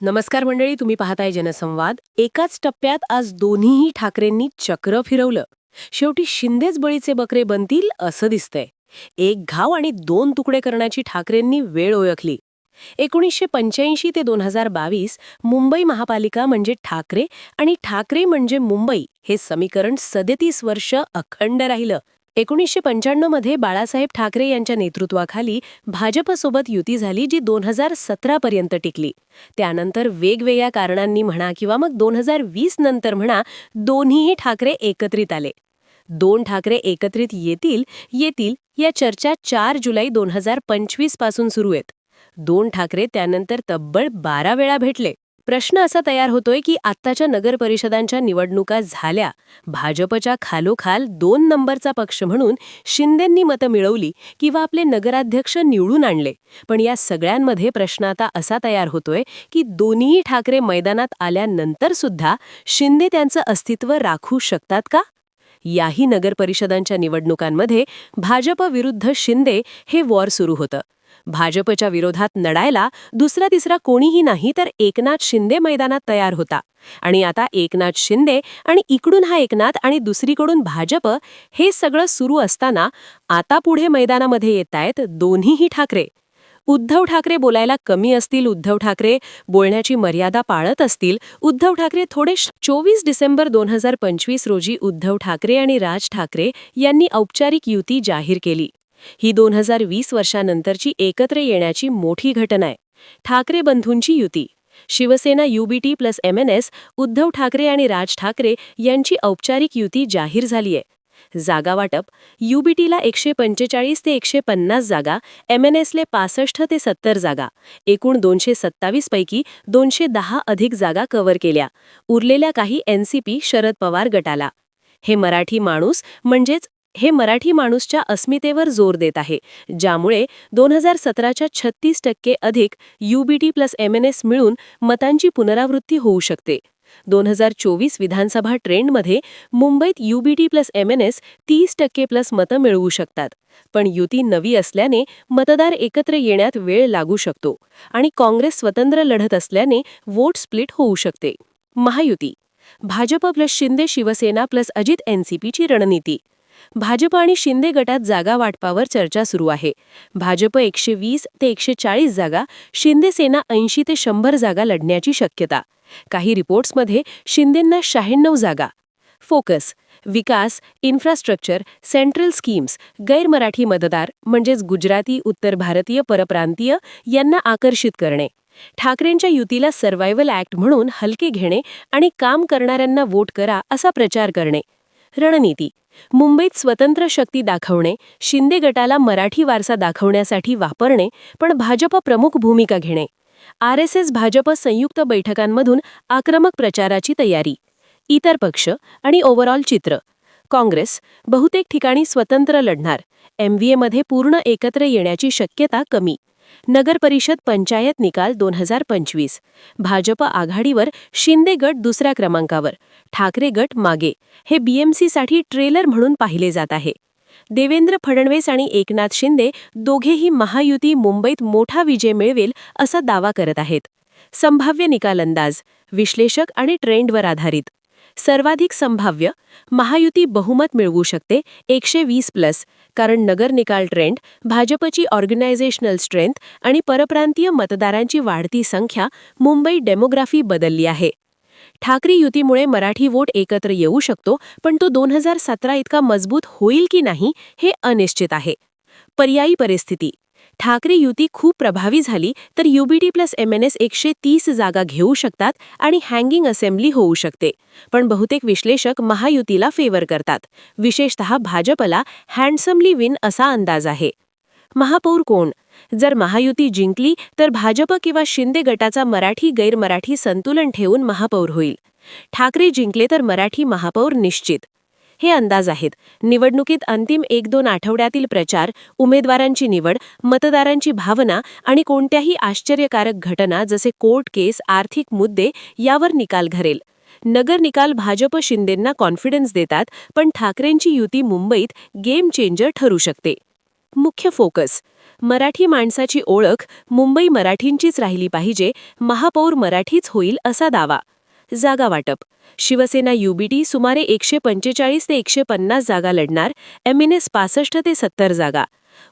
नमस्कार मंडळी तुम्ही पाहताय जनसंवाद. एकाच टप्प्यात आज दोन्हीही ठाकरेंनी चक्र फिरवलं. शेवटी शिंदेच बळीचे बकरे बनतील असं दिसतंय. एक घाव आणि दोन तुकडे करण्याची ठाकरेंनी वेळ ओळखली. एकोणीसशे पंच्याऐंशी ते दोन हजार बावीस मुंबई महापालिका म्हणजे ठाकरे आणि ठाकरे म्हणजे मुंबई हे समीकरण सदतीस वर्ष अखंड राहिलं. एकोणीसशे पंच्याण्णवमध्ये बाळासाहेब ठाकरे यांच्या नेतृत्वाखाली भाजपसोबत युती झाली जी दोन हजार सतरापर्यंत टिकली. त्यानंतर वेगवेगळ्या कारणांनी म्हणा किंवा मग दोन हजार वीस नंतर म्हणा दोन्हीही ठाकरे एकत्रित आले. दोन ठाकरे एकत्रित येतील येतील या चर्चा चार जुलै दोन हजार पंचवीसपासून सुरू आहेत. दोन ठाकरे त्यानंतर तब्बल बारा वेळा भेटले. प्रश्न असा तयार होतोय की आत्ताच्या नगर परिषदांच्या निवडणुका झाल्या. भाजपच्या खालोखाल दोन नंबरचा पक्ष म्हणून शिंदेंनी मतं मिळवली किंवा आपले नगराध्यक्ष निवडून आणले. पण या सगळ्यांमध्ये प्रश्न आता असा तयार होतोय की दोन्ही ठाकरे मैदानात आल्यानंतर सुद्धा शिंदे त्यांचं अस्तित्व राखू शकतात का? याही नगर परिषदांच्या निवडणुकांमध्ये भाजप विरुद्ध शिंदे हे वॉर सुरू होतं. भाजपच्या विरोधात लढायला दुसरा तिसरा कोणीही नाही तर एकनाथ शिंदे मैदानात तयार होता. आणि आता एकनाथ शिंदे आणि इकडून हा एकनाथ आणि दुसरीकडून भाजप हे सगळं सुरू असताना आता पुढे मैदानामध्ये येत आहेत दोन्हीही ठाकरे. उद्धव ठाकरे बोलायला कमी असतील उद्धव ठाकरे बोलण्याची मर्यादा पाळत असतील उद्धव ठाकरे थोडे चोवीस डिसेंबर दोन हजार पंचवीस रोजी उद्धव ठाकरे आणि राज ठाकरे यांनी औपचारिक युती जाहीर केली. ही दोन हजार वीस वर्षानंतरची एकत्र येण्याची मोठी घटना आहे. ठाकरे बंधूंची युती. Shivsena UBT plus M N S Uddhav Thackeray आणि राज ठाकरे यांची औपचारिक युती जाहीर झालीय जागा वाटप युबीटीला एकशे पंचेचाळीस ते एकशे पन्नास जागा एम एन एसले पासष्ट ते सत्तर जागा एकूण दोनशे सत्तावीस पैकी दोनशे दहा अधिक जागा कव्हर केल्या. उरलेल्या काही एनसीपी शरद पवार गटाला. हे मराठी माणूस म्हणजेच हे मराठी माणूसच्या अस्मितेवर जोर देत आहे ज्यामुळे दोन हजार सतराच्या छत्तीस टक्के अधिक UBT plus M N S मिळून मतांची पुनरावृत्ती होऊ शकते. दोन हजार चोवीस विधानसभा ट्रेंडमध्ये मुंबईत UBT plus M N S तीस टक्के प्लस मतं मिळवू शकतात पण युती नवी असल्याने मतदार एकत्र येण्यात वेळ लागू शकतो आणि काँग्रेस स्वतंत्र लढत असल्याने वोट स्प्लिट होऊ शकते. महायुती भाजप प्लस शिंदे शिवसेना प्लस अजित एनसीपीची रणनीती भाजप आणि शिंदे गटात जागा वाटपावर चर्चा सुरू आहे. भाजप एकशे वीस ते एकशे चाळीस जागा शिंदे सेना ऐंशी ते शंभर जागा लढण्याची शक्यता. काही रिपोर्ट्समध्ये शिंदेंना शहाण्णव जागा. फोकस विकास इन्फ्रास्ट्रक्चर सेंट्रल स्कीम्स गैरमराठी मतदार म्हणजेच गुजराती उत्तर भारतीय परप्रांतीय यांना आकर्षित करणे. ठाकरेंच्या युतीला सर्व्हायव्हल ॲक्ट म्हणून हलके घेणे आणि काम करणाऱ्यांना वोट करा असा प्रचार करणे. रणनीती मुंबईत स्वतंत्र शक्ती दाखवणे शिंदे गटाला मराठी वारसा दाखवण्यासाठी वापरणे पण भाजप प्रमुख भूमिका घेणे. आर एस एस भाजप संयुक्त बैठकांमधून आक्रमक प्रचाराची तयारी. इतर पक्ष आणि ओव्हरऑल चित्र. काँग्रेस बहुतेक ठिकाणी स्वतंत्र लढणार. एमव्हीएमध्ये पूर्ण एकत्र येण्याची शक्यता कमी. नगर परिषद पंचायत निकाल दोन हजार पंचवीस. भाजप आघाडीवर शिंदे गट दुसऱ्या क्रमांकावर ठाकरे गट मागे. हे बीएमसीसाठी ट्रेलर म्हणून पाहिले जात आहे. देवेंद्र फडणवीस आणि एकनाथ शिंदे दोघेही महायुती मुंबईत मोठा विजय मिळवेल असा दावा करत आहेत. संभाव्य निकाल अंदाज विश्लेषक आणि ट्रेंडवर आधारित. सर्वाधिक संभाव्य महायुती बहुमत मिळवू शकते एकशे वीस प्लस कारण नगर निकाल ट्रेंड भाजपची ऑर्गनायझेशनल स्ट्रेंथ आणि परप्रांतीय मतदारांची वाढती संख्या मुंबई डेमोग्राफी बदलली आहे. ठाकरे युतीमुळे मराठी वोट एकत्र येऊ शकतो पण तो दोन हजार सतरा इतका मजबूत होईल की नाही हे अनिश्चित आहे. पर्यायी परिस्थिती ठाकरे युती खूप प्रभावी झाली तर UBT plus M N S एकशे तीस जागा घेऊ शकतात आणि हँगिंग असेंब्ली होऊ शकते. पण बहुतेक विश्लेषक महायुतीला फेवर करतात. विशेषतः भाजपला हँडसमली विन असा अंदाज आहे. महापौर कोण? जर महायुती जिंकली तर भाजप किंवा शिंदे गटाचा मराठी गैरमराठी संतुलन ठेवून महापौर होईल. ठाकरे जिंकले तर मराठी महापौर निश्चित. हे अंदाज आहेत. निवडणुकीत अंतिम एक दोन आठवड्यातील प्रचार उमेदवारांची निवड मतदारांची भावना आणि कोणत्याही आश्चर्यकारक घटना जसे कोर्ट केस आर्थिक मुद्दे यावर निकाल घरेल. नगर निकाल भाजप शिंदेंना कॉन्फिडन्स देतात पण ठाकरेंची युती मुंबईत गेम चेंजर ठरू शकते. मुख्य फोकस. मराठी माणसाची ओळख मुंबई मराठींचीच राहिली पाहिजे महापौर मराठीच होईल असा दावा. जागा वाटप. शिवसेना युबीटी सुमारे एकशे पंचेचाळीस ते एकशे पन्नास जागा लढणार एमएनएस पासष्ट ते सत्तर जागा.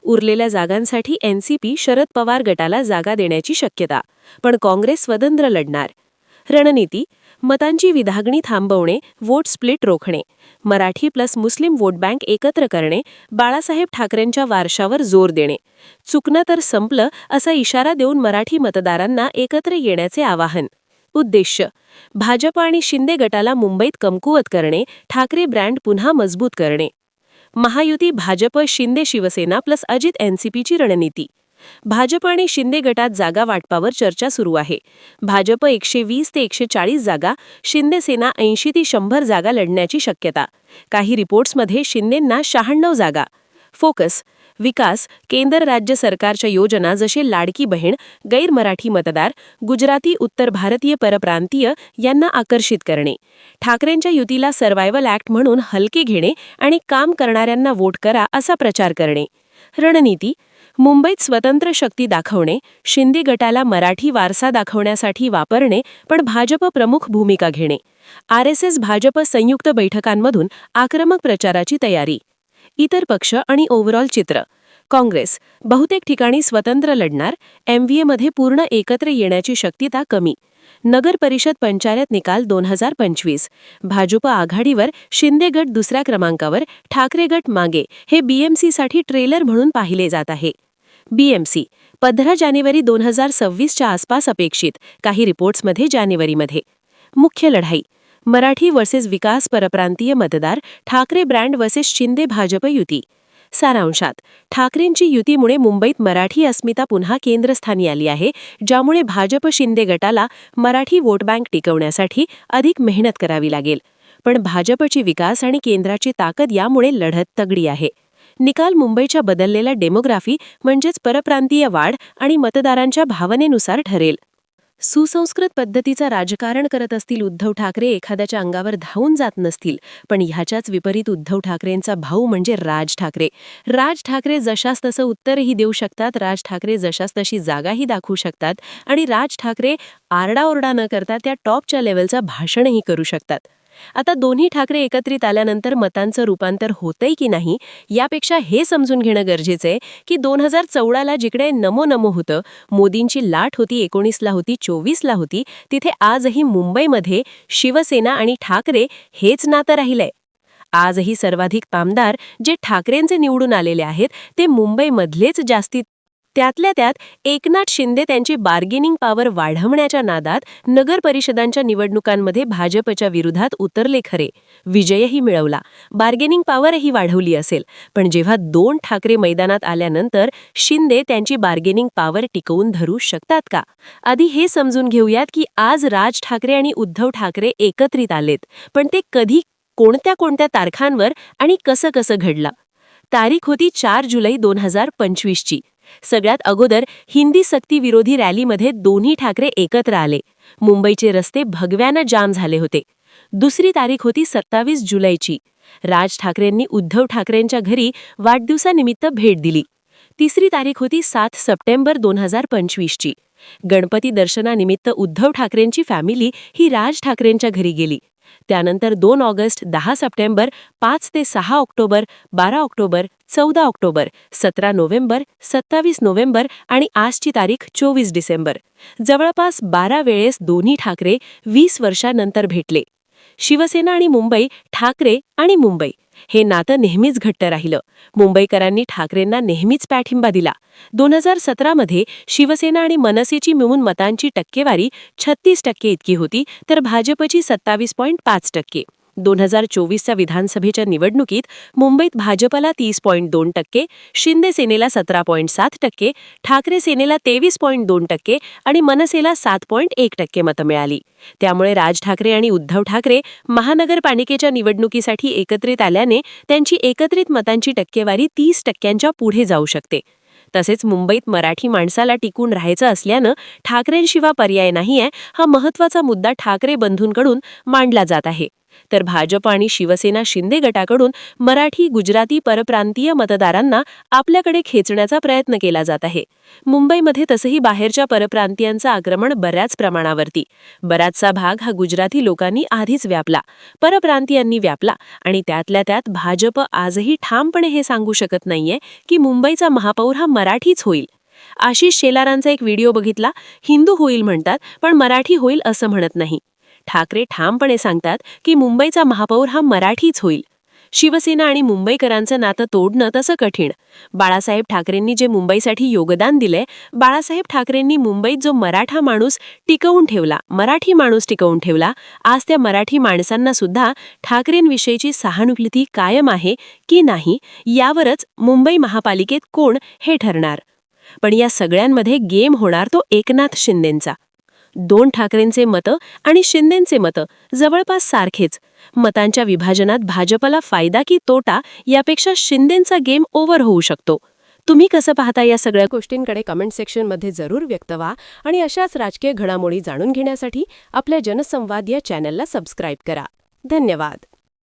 उरलेल्या जागांसाठी एनसीपी शरद पवार गटाला जागा देण्याची शक्यता पण काँग्रेस स्वतंत्र लढणार. रणनीती मतांची विधागणी थांबवणे वोट स्प्लिट रोखणे Marathi plus Muslim vote bank एकत्र करणे बाळासाहेब ठाकरेंच्या वारशावर जोर देणे. चुकणं तर संपलं असा इशारा देऊन मराठी मतदारांना एकत्र येण्याचे आवाहन. उद्देश भाजप आणि शिंदे गटाला मुंबईत कमकुवत करणे ठाकरे ब्रँड पुन्हा मजबूत करणे. महायुती भाजप शिंदे शिवसेना प्लस अजित एनसीपीची रणनीती. भाजप आणि शिंदे गटात जागा वाटपावर चर्चा सुरू आहे. भाजप एकशे वीस ते एकशे चाळीस जागा शिंदे सेना ऐंशी ते शंभर जागा लढण्याची शक्यता. काही रिपोर्ट्समध्ये शिंदेंना शहाण्णव जागा. फोकस विकास केंद्र राज्य सरकारच्या योजना जसे लाडकी बहीण गैरमराठी मतदार गुजराती उत्तर भारतीय परप्रांतीय यांना आकर्षित करणे. ठाकरेंच्या युतीला सर्व्हायव्हल ॲक्ट म्हणून हलके घेणे आणि काम करणाऱ्यांना वोट करा असा प्रचार करणे. रणनीती मुंबईत स्वतंत्र शक्ती दाखवणे शिंदे गटाला मराठी वारसा दाखवण्यासाठी वापरणे पण भाजप प्रमुख भूमिका घेणे. आर एस एस भाजप संयुक्त बैठकांमधून आक्रमक प्रचाराची तयारी. इतर पक्ष आणि ओव्हरऑल चित्र. काँग्रेस. बहुतेक ठिकाणी स्वतंत्र लढणार एमव्हीएमध्ये पूर्ण एकत्र येण्याची शक्यता कमी. नगर परिषद पंचायत निकाल दोन हजार पंचवीस. भाजप आघाडीवर शिंदे गट दुसऱ्या क्रमांकावर ठाकरे गट मागे. हे बीएमसीसाठी ट्रेलर म्हणून पाहिले जात आहे. बीएमसी पंधरा जानेवारी दोन हजार सव्वीसच्या आसपास अपेक्षित. काही रिपोर्ट्समध्ये जानेवारीमध्ये. मुख्य लढाई. मराठी वर्सेस विकास परप्रांतीय मतदार ठाकरे ब्रँड वर्सेस शिंदे भाजप युती. सारांशात ठाकरेंची युतीमुळे मुंबईत मराठी अस्मिता पुन्हा केंद्रस्थानी आली आहे ज्यामुळे भाजप शिंदे गटाला मराठी वोट बँक टिकवण्यासाठी अधिक मेहनत करावी लागेल. पण भाजपची विकास आणि केंद्राची ताकद यामुळे लढत तगडी आहे. निकाल मुंबईच्या बदललेल्या डेमोग्राफी म्हणजेच परप्रांतीय वाढ आणि मतदारांच्या भावनेनुसार ठरेल. सुसंस्कृत पद्धतीचा राजकारण करत असतील उद्धव ठाकरे एखाद्याच्या अंगावर धावून जात नसतील. पण ह्याच्याच विपरीत उद्धव ठाकरेंचा भाऊ म्हणजे राज ठाकरे. राज ठाकरे जशास तसं उत्तरही देऊ शकतात राज ठाकरे जशास तशी जागाही दाखवू शकतात आणि राज ठाकरे आरडाओरडा न करता त्या टॉपच्या लेवलचा भाषणही करू शकतात. आता दोन्ही ठाकरे एकत्रित आल्यानंतर मतांचं रूपांतर होतंय की नाही यापेक्षा हे समजून घेणं गरजेचं आहे की दोन हजार चौदाला जिकडे नमो नमो होतं मोदींची लाट होती एकोणीसला होती चोवीसला होती तिथे आजही मुंबईमध्ये शिवसेना आणि ठाकरे हेच नातं राहिलंय. आजही सर्वाधिक आमदार जे ठाकरेंचे निवडून आलेले आहेत ते मुंबईमधलेच जास्तीत त्यातल्या त्यात एकनाथ शिंदे त्यांची बार्गेनिंग पॉवर वाढवण्याच्या नादात नगर परिषदांच्या निवडणुकांमध्ये भाजपच्या विरोधात उतरले खरे. विजयही मिळवला. बार्गेनिंग पॉवरही वाढवली असेल. पण जेव्हा दोन ठाकरे मैदानात आल्यानंतर शिंदे त्यांची बार्गेनिंग पॉवर टिकवून धरू शकतात का? आधी हे समजून घेऊयात की आज राज ठाकरे आणि उद्धव ठाकरे एकत्रित आलेत. पण ते कधी कोणत्या कोणत्या तारखांवर आणि कसं कसं घडलं? तारीख होती चार जुलै दोन हजार पंचवीसची. सगळ्यात अगोदर हिंदी सक्ती विरोधी रॅलीमध्ये दोन्ही ठाकरे एकत्र आले. मुंबईचे रस्ते भगव्यानं जाम झाले होते. दुसरी तारीख होती सत्तावीस जुलैची. राज ठाकरेंनी उद्धव ठाकरेंच्या घरी वाढदिवसानिमित्त भेट दिली. तिसरी तारीख होती सात सप्टेंबर दोन हजार पंचवीसची. गणपती दर्शनानिमित्त उद्धव ठाकरेंची फॅमिली ही राज ठाकरेंच्या घरी गेली. त्यानंतर दोन ऑगस्ट दहा सप्टेंबर पाच ते सहा ऑक्टोबर बारा ऑक्टोबर चौदा ऑक्टोबर सतरा नोव्हेंबर सत्तावीस नोव्हेंबर आणि आजची तारीख चोवीस डिसेंबर. जवळपास बारा वेळेस दोन्ही ठाकरे वीस वर्षानंतर भेटले. शिवसेना आणि मुंबई ठाकरे आणि मुंबई. हे नातं नेहमीच घट्ट राहिलं. मुंबईकरांनी ठाकरेंना नेहमीच पाठिंबा दिला. दोन हजार सतरामध्ये शिवसेना आणि मनसेची मिळून मतांची टक्केवारी छत्तीस टक्के इतकी होती तर भाजपची सत्तावीस पॉईंट पाच टक्के. दोन हजार चोवीसच्या विधानसभेच्या निवडणुकीत मुंबईत भाजपला तीस पॉईंट दोन टक्के शिंदे सेनेला सतरा पॉईंट सात टक्के ठाकरे सेनेला तेवीस पॉईंट दोन टक्के आणि मनसेला सात पॉईंट एक टक्के मतं मिळाली. त्यामुळे राज ठाकरे आणि उद्धव ठाकरे महानगरपालिकेच्या निवडणुकीसाठी एकत्रित आल्याने त्यांची एकत्रित मतांची टक्केवारी तीस टक्क्यांच्या पुढे जाऊ शकते. तसेच मुंबईत मराठी माणसाला टिकून राहायचं असल्यानं ठाकरेंशिवाय पर्याय नाहीये हा महत्त्वाचा मुद्दा ठाकरे बंधूंकडून मांडला जात आहे. तर भाजप आणि शिवसेना शिंदे गटाकडून मराठी गुजराती परप्रांतीय मतदारांना आपल्याकडे खेचण्याचा प्रयत्न केला जात आहे. मुंबईमध्ये तसंही बाहेरच्या परप्रांतीयांचं आक्रमण बऱ्याच प्रमाणावरती. बराचसा भाग हा गुजराती लोकांनी आधीच व्यापला. परप्रांतीयांनी व्यापला आणि त्यातल्या त्यात भाजप आजही ठामपणे हे सांगू शकत नाहीये की मुंबईचा महापौर हा मराठीच होईल. आशिष शेलारांचा एक व्हिडिओ बघितला हिंदू होईल म्हणतात पण मराठी होईल असं म्हणत नाही. ठाकरे ठामपणे सांगतात की मुंबईचा महापौर हा मराठीच होईल. शिवसेना आणि मुंबईकरांचं नातं तोडणं तसं कठीण. बाळासाहेब ठाकरेंनी जे मुंबईसाठी योगदान दिलंय बाळासाहेब ठाकरेंनी मुंबईत जो मराठा माणूस टिकवून ठेवला मराठी माणूस टिकवून ठेवला आज त्या मराठी माणसांना सुद्धा ठाकरेंविषयीची सहानुभूती कायम आहे की नाही यावरच मुंबई महापालिकेत कोण हे ठरणार? पण या सगळ्यांमध्ये गेम होणार तो एकनाथ शिंदेंचा. दोन ठाकरेंचे मतं आणि शिंदेंचे मतं जवळपास सारखेच. मतांच्या विभाजनात भाजपला फायदा की तोटा यापेक्षा शिंदेंचा गेम ओव्हर होऊ शकतो. तुम्ही कसं पाहता या सगळ्या गोष्टींकडे कमेंट सेक्शनमध्ये जरूर व्यक्त व्हा आणि अशाच राजकीय घडामोडी जाणून घेण्यासाठी आपल्या जनसंवाद या चॅनलला सबस्क्राईब करा. धन्यवाद.